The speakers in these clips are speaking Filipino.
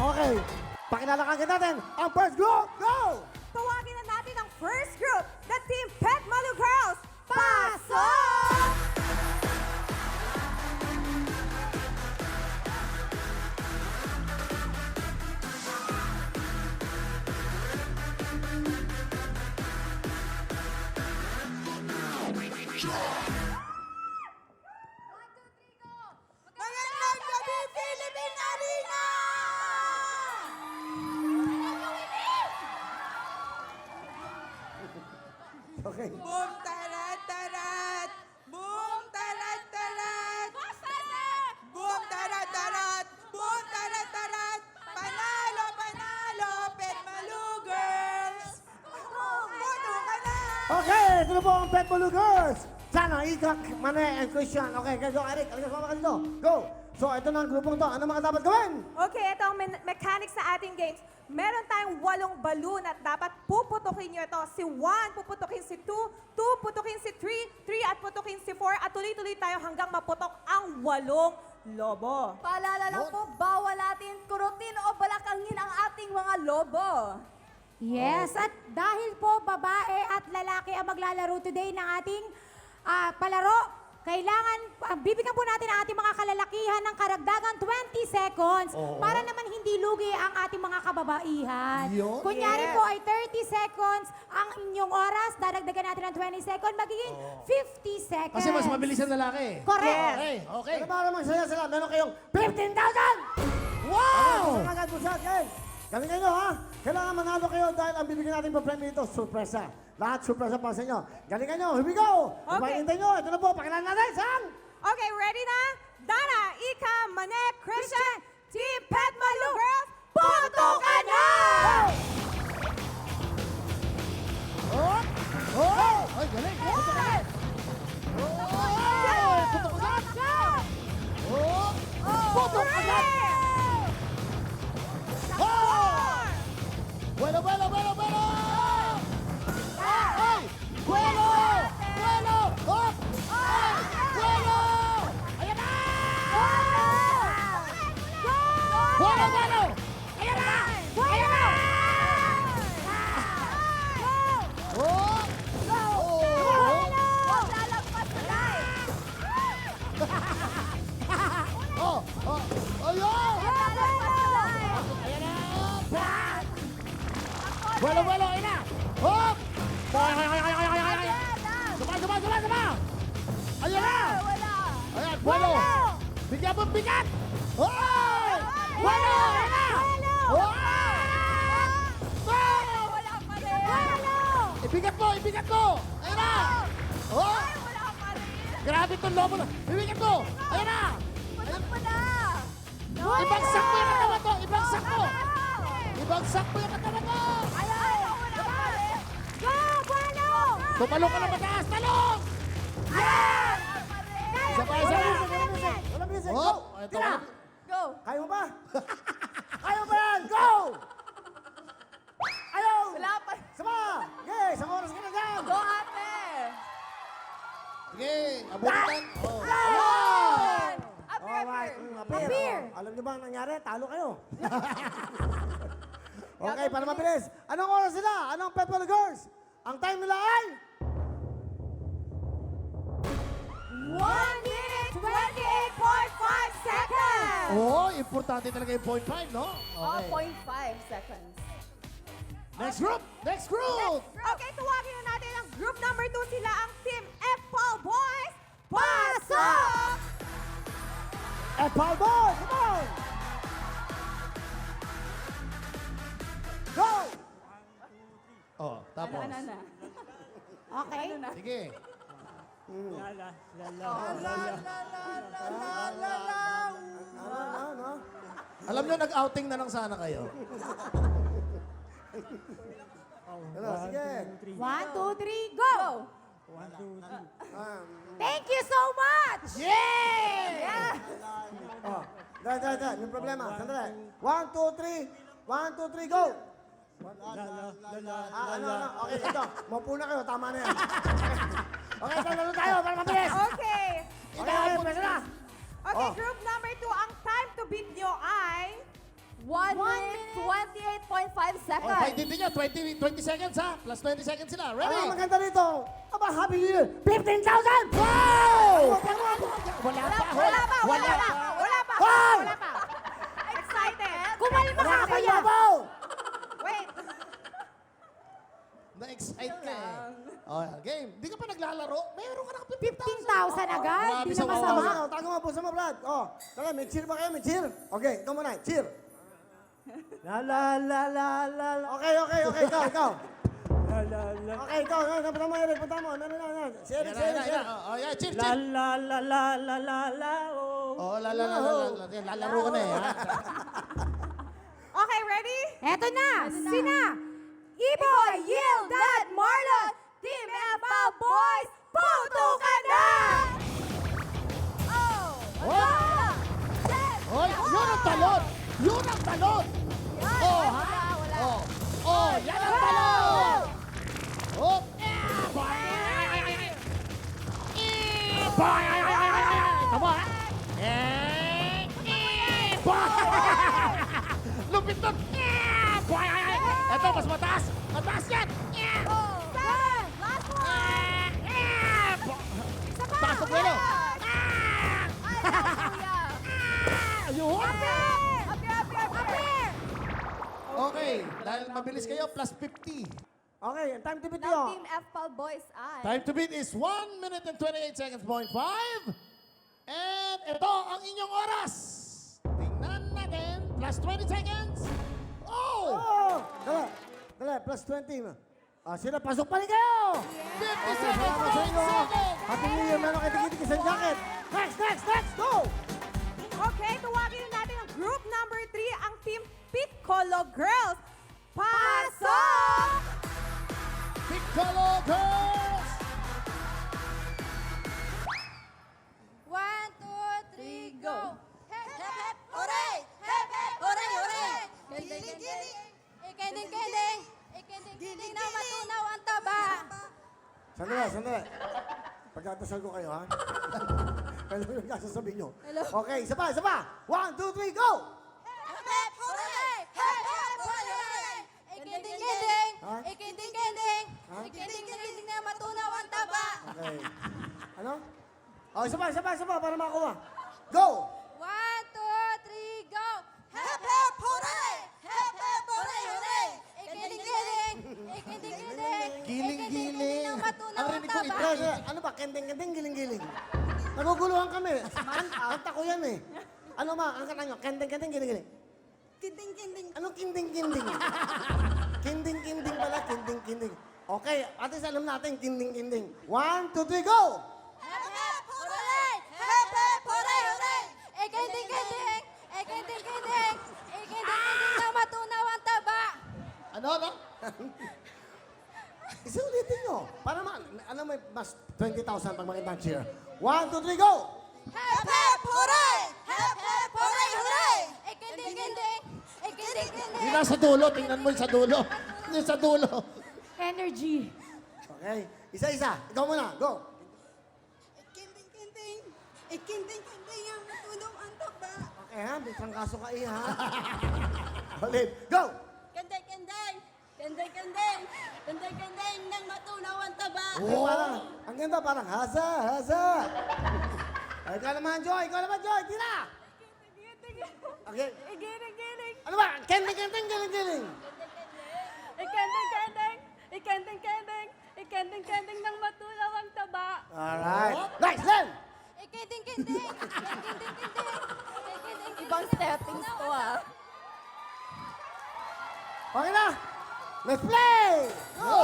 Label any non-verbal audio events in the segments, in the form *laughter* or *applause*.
Okay. Pakilala ka natin ang first group. Go! Tawagin na natin ang first group, the Team Pet Malu Girls. Pasok! Okay. Boom, tarat, tarat! Boom, tarat, tarat! Boom, tarat, tarat! Boom, tarat, tarat! Panalo, panalo! Pet Malu Girls! Boto ka na! Okay, ito na po ang Pet Bulu Girls. Sana, Ikak, Mane, and Christian. Okay, go, Eric. Alikas mo ka dito. Go! So, ito na ang grupong to. Ano mga dapat gawin? Okay, ito ang me- mechanics sa ating games. Meron tayong walong balloon at dapat puputukin nyo ito. Si 1, puputukin si 2, 2, putukin si 3, 3 at putukin si 4, at tuloy-tuloy tayo hanggang maputok ang walong lobo. Paalala lang po, bawal natin kurutin o balakangin ang ating mga lobo. Yes, at dahil po babae at lalaki ang maglalaro today ng ating ah, palaro, kailangan, ah, bibigyan po natin ang ating mga kalalakihan ng karagdagan 20 seconds para naman hindi lugi ang ating mga kababaihan. Yun. Kunyari Yes. po ay 30 seconds ang inyong oras, dadagdagan natin ng 20 seconds, magiging 50 seconds. Kasi mas mabilis ang lalaki. Correct. Okay, okay. Ano para magsaya sila? Meron kayong 15,000! Wow! Ano agad po siya, guys? Galingan nyo, ha? Kailangan manalo kayo dahil ang bibigyan natin pa premyo ito, surpresa. Lahat surpresa para sa inyo. Galingan nyo, here we go! Okay. Pakinggan nyo, ito na po, pakilala natin, sang! Okay, ready na? Dana, Ika, Mane, Christian, Team Pet Malu Girls, putukan na! Grabe itong lobo na! Ibigat mo! Ayan na! Putok mo na. Ibagsak mo yung katawan mo! Ibagsak mo! Ibagsak mo yung katawan mo! Rin. Go, Bueno! Tumalong ka na mataas! Talong! Rin. Isa pa, isa pa! music, wala music! Wala music! Go! Oh! Tira! Go. Kaya mo ba? *laughs* Kaya mo ba yan? Go! Sige, abutan. Oh. Ayan. Appear, Alright, appear. mm, appear. Appear. Oh, alam niyo ba ang nangyari? Talo kayo. *laughs* *laughs* okay, para mabilis. Anong oras sila? Anong Ball Girls? Ang time nila ay... 1 minute, 28.5 seconds! Oo, importante talaga yung point five, no? Oh, Okay. 0.5 seconds. Next group! Next group! Okay, tuwagin na natin ang group number 2 sila, ang Team F Paul Boys. Pasok! At Paul Boy! Come on! Go! Oh, tapos. Ano, ano, ano? Okay. Sige. Ano, ano, ano? Alam nyo, nag-outing na lang sana kayo. *laughs* Ano, sige. One, two, three, go! Ah, Thank you so much! Yeah! oh, dahil, dahil, dahil. Yung problema. Sandali. One, two, three. One, two, three, go! Ah, ano, ano? Okay, ito. Maupo na kayo. Tama na yan. *laughs* okay, talalo tayo para mabilis. Okay. Okay, okay, pwede na. Okay, Oh. group number 2, ang time to beat nyo ay... One, One 20, 20 seconds ha. Plus 20 seconds sila. Ready? ang maganda rito? Aba, Happy New Year! 15,000! Wow! Wala pa. Wala pa, wala pa, wala pa, wala pa, Hoy! wala pa. Excited. Kumalma ka, kuya. Kakayabaw! Wait. Na-excite ka eh. Oh, game. Di ka pa naglalaro? Meron ka na 15,000 agad. Grabe Di sa na wawa. masama. Tago mo, tago mo, puso mo, Brad. Oh, tara, may cheer ba kayo? May cheer? Okay, ikaw muna, cheer. La la la la la la. Okay, okay, okay, ikaw, ikaw. La la la. Okay, ikaw, no, punta mo, Eric, punta mo. No, no, no, no. Si Eric, si Eric, si Eric. Oh, yeah, cheer, La cheer. la la la la la la oh. Oh, la la la la la. la. Lalaro ka na eh, ha? Okay, ready? Eto na, sina Iboy, Yildad, dahil mabilis kayo, plus 50. Okay, time to beat Ng nyo. Team FPAL Boys ay... Time to beat is 1 minute and 28 seconds, point 5. And ito ang inyong oras. Tingnan natin, plus 20 seconds. Oh! Oh! Dala, dala, plus 20. Ah, sila, pasok pa rin kayo! 50 Okay, seconds, salamat sa 10 inyo. seconds. Happy New Year, meron kayo tikitik isang jacket. Next, Yung kasasabihin nyo? Hello? Okay, isa pa, isa pa. One, two, three, go! Hep, hep, hooray! Hep, hep, hooray! Ikending, kending! Ha? Ikending, kending! Ha? Ikending, kending na matunaw ang taba! Okay. Ano? Oh, isa pa, isa pa, isa pa, para makakuha. Go! One, two, three, go! Hep, hep, hooray! Hep, hep, hooray, hooray! Ikending, kending! Giling-giling. na matunaw Ang ang rinig ko, taba! Ano ba? Kending-kending, giling-giling. Naguguluhan kami. Kan- Kanta ko yan eh. Ano ma? Ang kanta nyo? Kending-kending, giling-giling. Kinding, kinding. Anong kinding-kinding? kinding-kinding pala, kinding-kinding. Okay, at least alam natin, kinding-kinding. One, two, three, go! Hep, hep, hooray! Hep, hep, hooray, hooray! Ikending, kending! Ikending, kending! Ikending, kending na matunaw ang taba! Ano, ano? Isa ulitin nyo. Para ma, ano may mas 20,000 pag makita ang cheer. One, two, three, go! Hep, hep, hooray! Hep, hep, hooray, hooray! Ikending, kending! Yung nasa dulo, tingnan mo yung sa dulo. Yung sa dulo. Energy. Okay, isa-isa. Ikaw muna, go! Kinding, kinding. Ikinding, kinding ang matulong ang taba. Okay ha, may trangkaso ka eh ha. *laughs* Ulit, go! Kendeng, kendeng. Kendeng, kendeng. Kendeng, kendeng nang matunaw ang taba. Okay, parang, ang ganda parang hasa, hasa. Ay, ikaw naman, Joy. Ikaw naman, Joy. Tira! Okay. Igiling, giling. Ano ba? Kending, kending, giling, giling. Ikending, kending! Ikending, kending! Ikending, kending ng matunaw ang taba! Alright. Next, Len! Ikending, kending! Ikending, kending! Ibang settings to ah. Okay na? Let's play! Go!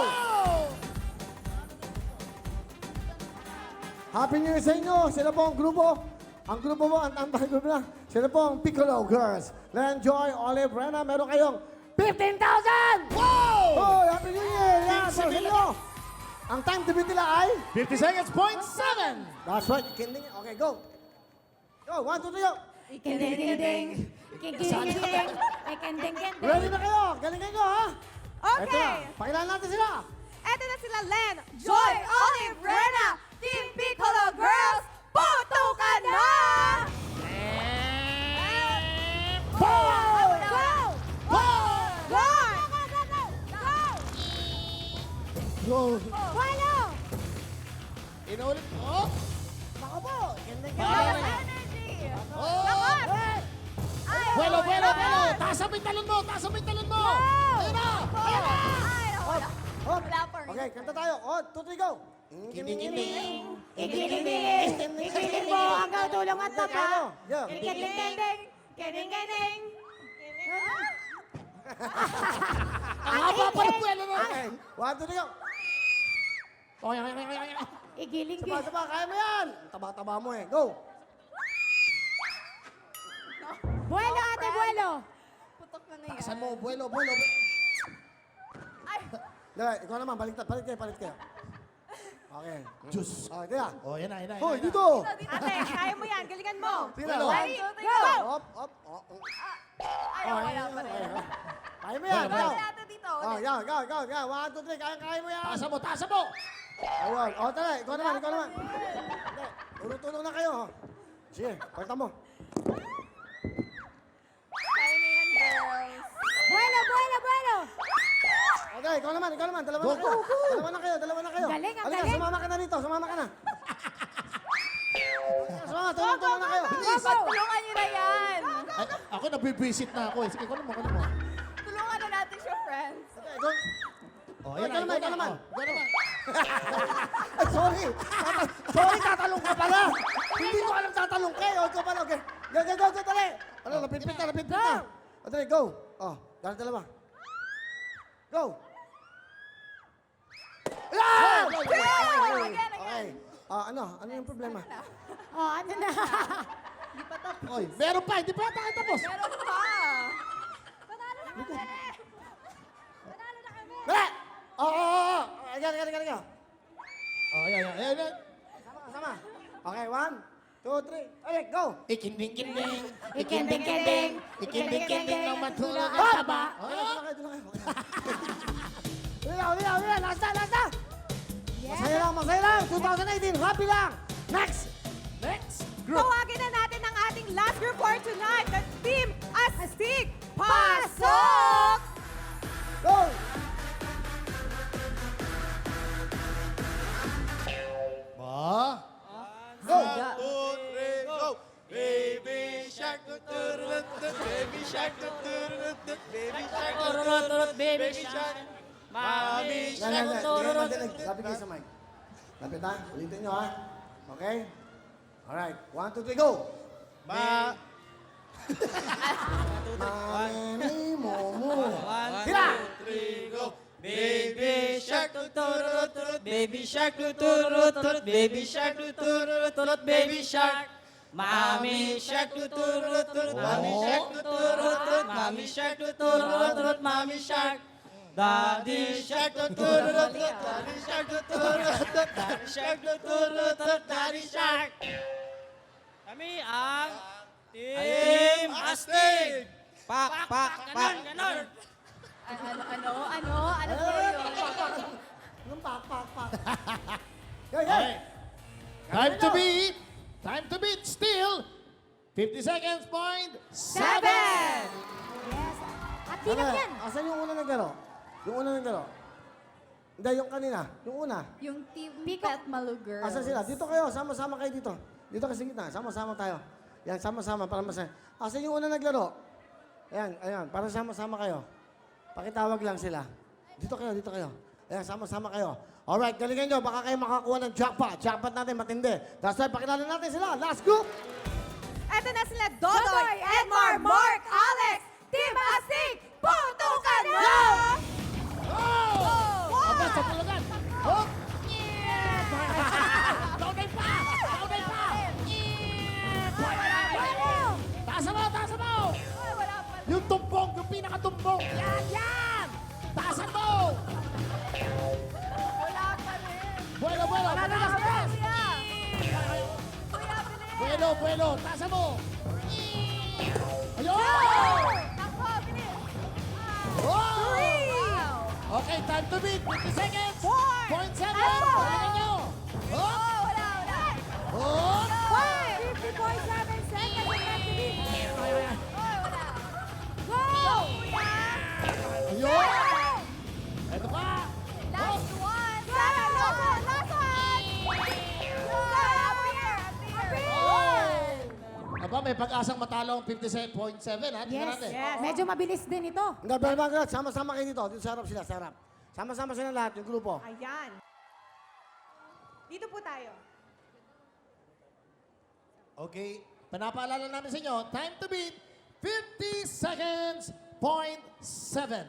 Happy New Year sa inyo! Sila po ang grupo. Ang grupo mo, ang tambay grupo na. Sila po ang Piccolo Girls. Len, Joy, Olive, Rena, meron kayong 15,000! Wow! Oh, Happy New Year! Yan, sa inyo. Ang time to beat nila ay? 50 seconds, point 7. That's right. Kinding. Okay, go. Go, one, two, three, go. Ikending-kending. Ikending-kending. Ikending-kending. Ready na kayo? Galing kayo, ha? Okay. Ito na. Pakilala natin sila. Ito na sila Len, Joy, Olive, Rena, Team Piccolo Girls, Putukan na! Go! Walo! Inulit ko. Baka po. Ganda, ganda. Energy! Vamos! Vuelo, vuelo, vuelo. Taas yung talon mo! Taas yung talon mo! Ayun na! Ayun na! Ay, wala. Hop. Wala pa rin. Okay, kanta tayo. On, two, three, go. Kining-kining. Ikiling, ikiling mo hanggang tulong at. Ano? Yeah. Ikiling, ikiling. Ang haba pa ng buwelo na! Okay. One, two, three, go. Okay, okay, okay, okay. Igiling, Saba, saba, kaya mo yan. Taba-taba mo eh. Go. Na yan. Taasan mo, buwelo, buwelo. Ay, Diba, ikaw naman, balik, balik kayo, balik kayo. Okay. Juice. Okay, tira. Oh, yan na, yan na. Hoy, yan na. dito. Ate, *laughs* kaya mo yan. Galingan mo. Tira. Buelo. One, two, three, Go! go! Up, up. Oh, oh. Ay, wala pa rin. Kaya mo yan. Go. ito dito. Oh, yan, go, go, go. One, two, three. Kaya, kaya mo yan. Taasan mo, taasan mo! Ayun. O, tara. Ikaw naman, ikaw naman. Tulong-tulong na kayo. oh. Sige, pakita mo. Ikaw naman, ikaw naman. Dalawa Go, na kayo. go, go. Dalawa na kayo, dalawa na kayo. Galing, ang Halika, galing. sumama ka na dito. Sumama ka na. *laughs* Sumama, tulong-tulong na kayo. Go, go. Tulungan niyo na yan. Ay, ako nabibisit na ako eh. Sige, kunin mo, kunin mo. Tulungan na natin siya, friends. Okay, ikaw. Oh, Ikaw yan na, naman, ikaw ikaw na. naman. Ikaw *laughs* naman. Ay, sorry. Tata- sorry, tatalong ka pala. Hindi ko alam tatalong ka. eh. O, ikaw pala. Okay. Go, go, go, go, dali. Ano, napipit na, napipit na. O, dali, go. Oh, dali, dalawa. Go. Ah, ano? Ano yung problema? *laughs* Oh, ano na? Hindi pa tapos. Oy, meron pa, hindi pa kayo tapos. Meron pa. Panalo na kami. Panalo na kami. Dali! Oo, oo, oo. Again, again, again. Oh, yan, yan, yan, yan. Sama ka, sama. Okay, one, two, three. Okay, go. Ikinding-kinding. Ikinding-kinding. Ikinding-kinding ng matulog ang taba. Okay, doon na kayo, doon na kayo. Na, uli na, uli na. Last na, last na. Masaya lang, masaya lang. 2018, happy lang. Next. Next group. Tawagin na natin ang ating last group for tonight, the Team Astig. Pasok! Go. Ba? Go. Baby shark, doo doo doo doo, baby shark, doo doo doo doo, baby shark, doo Tururut, doo turut, doo, baby baby shark. Mami tururut. madinig. Lapit kayo sa mic. Lapit ha. Ulitin nyo ha. Okay? Alright. One, two, three, go. Ma, Mami, momo. Tira. Baby shark, tururut, turut, baby shark, tururut, turut, baby shark, tururut, turut, baby shark. Mami shark, tururut, turut, mami shark, tururut, turut, mami shark, tururut, turut, mami shark. Daddy shark, tururut, turut, daddy shark, tururut, turut, daddy shark, tururut, turut, daddy shark. Kami ang Team Astig! Pak, pak, pak. Ganon, ganon. Ano, ano, ano, ano, ano po yun? Anong pak, pak, pak. Yo, yo. Okay. Time to beat. Time to beat. Still. 50 seconds point. Seven! Yes. At tinag yan. asan yung una naglaro? Yung una naglaro? Hindi, yung kanina. Yung una. Yung team Pico. Pet Malu Girls. Asan sila? Dito kayo. Sama-sama kayo dito. Dito kasi gitna. Sama-sama tayo. Yan, sama-sama para masaya. Asan yung una naglaro? Ayan, ayan. Para sama-sama kayo. Pakitawag lang sila. Dito kayo, dito kayo. Ayan, sama-sama kayo. Alright, galingan nyo. Baka kayo makakuha ng jackpot. Jackpot natin matindi. That's right, pakilala natin sila. Last group. Eto na sila, Dodoy, Edmar, Mark, Alex, Yung tumbong, yung pinakatumbong. Yan, yan! Taasan mo! Wala pa rin. Buelo, buelo! Mataas, mataas! Kuya! Kuya, bilis! Buelo, buelo! Taasan mo! Ayun! Takbo, bilis! Oh! Wow! Okay, time to beat. 50 seconds. Four. Point seven. Four. Galingan nyo. Oh! Oh, wala, wala! Oh! Five! 50.7 Ayun! Ito pa! Last one! Last one! Last one! Sara, up! Aba, may pag-asang matalo ang 57.7 ha? Tingnan Yes. natin. Yes. Medyo mabilis din ito. Hindi, pero mga girls, sama-sama kayo dito. Dito sa sila, sa harap. Sama-sama sila lahat, yung grupo. Ayan. Dito po tayo. Okay. Pinapaalala namin sa inyo, time to beat 50 seconds, point 7.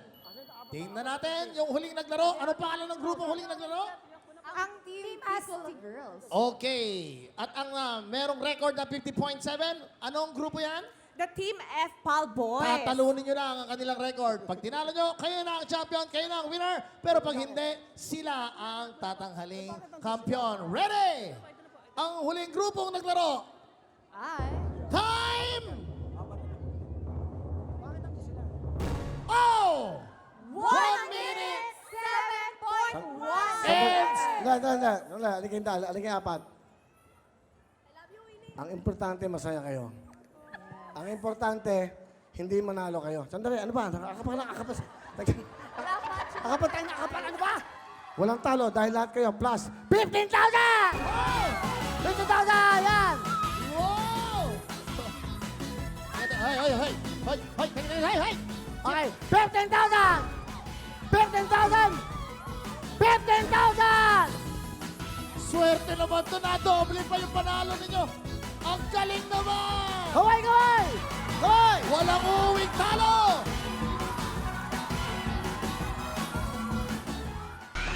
Tingnan natin yung huling naglaro. Anong pangalan ng grupo huling naglaro? Ang Team Asti Girls. Okay. At ang ah, merong record na 50.7, anong grupo yan? The Team F Pal Boys. Tatalunin nyo lang ang kanilang record. Pag tinalo nyo, kayo na ang champion, kayo na ang winner. Pero pag hindi, sila ang tatanghaling kampiyon. Ready? Ang huling grupong naglaro. Ay. Time! Oh! One minute! 7.1. And Hindi, hindi, hindi. Wala, aligay hindi, aligay apat. Ang importante, masaya kayo. Ang importante, hindi manalo kayo. Sandali, ano ba? Nakakapal. Nakakapal tayo, nakakapal, ano ba? Walang talo dahil lahat kayo plus 15,000! 15,000! Yan! Wow! Hey, hey, hey! Hey, hey, hey, hey, hey! Okay, 15,000! 15,000! 15,000! Swerte naman to na doble pa yung panalo ninyo. Ang galing naman! Kaway, kaway! Kaway! Walang uuwing talo!